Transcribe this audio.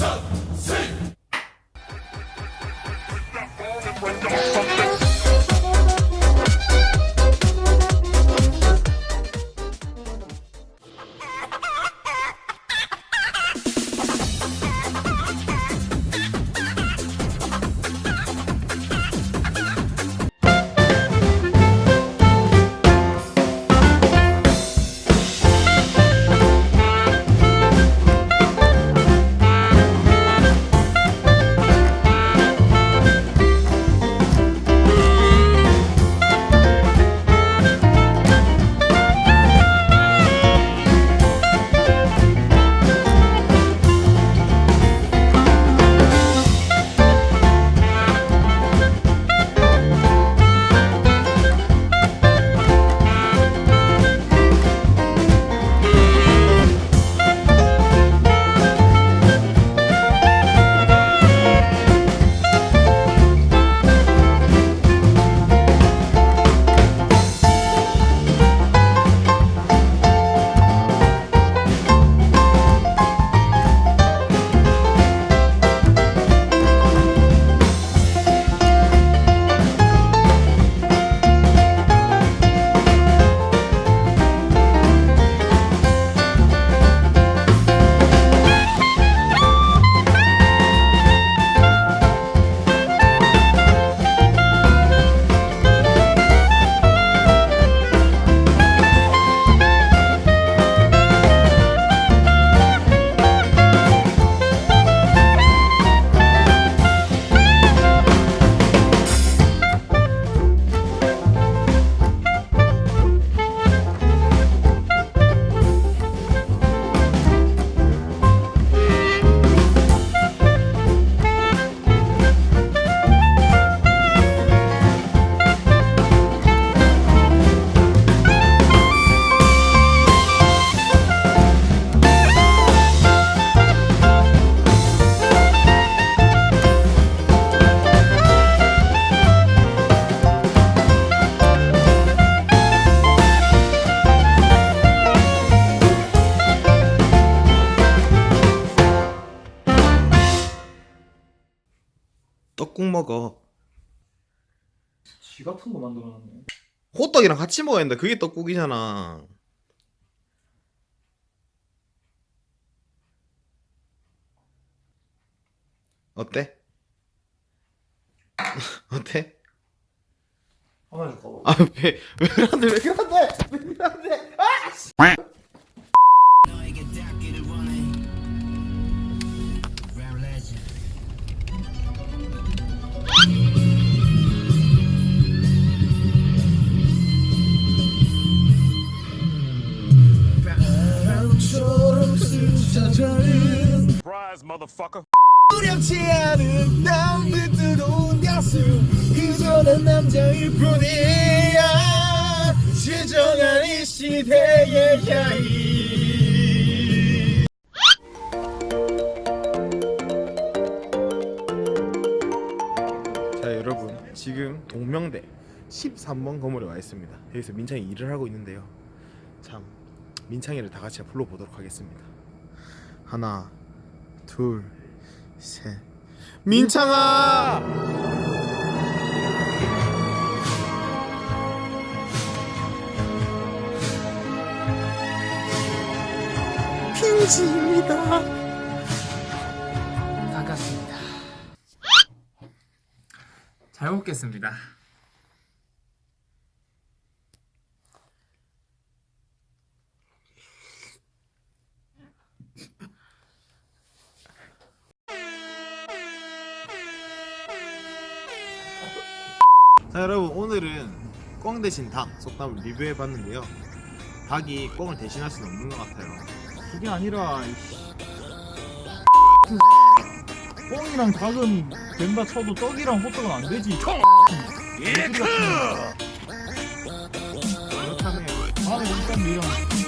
South. 떡국 먹어. 쥐 같은 거 만들어놨네. 호떡이랑 같이 먹어야 된다. 그게 떡국이잖아. 어때? 어때? 하나 줄까 봐. 아, 왜, 왜 그런데, 왜 그런데, 왜 그런데, 아! 씨. Surprise, motherfucker. 두렵지 않은 남들 뜨거운 가슴 그저 난 남자일 뿐이야. 지정한 이 시대의 야이. 자 여러분 지금 동명대 13번 건물에 와 있습니다. 여기서 민창이 일을 하고 있는데요. 참 민창이를 다 같이 불러보도록 하겠습니다. 하나 둘 셋 민창아 핑지입니다 반갑습니다. 잘 먹겠습니다. 자 여러분 오늘은 꽝 대신 닭 속담을 리뷰해 봤는데요 닭이 꽝을 대신할 수는 없는 것 같아요 그게 아니라 이씨. 뻥이랑 닭은 된다 쳐도 떡이랑 호떡은 안 되지. 예크! 그렇다면 다음에 일단 이랑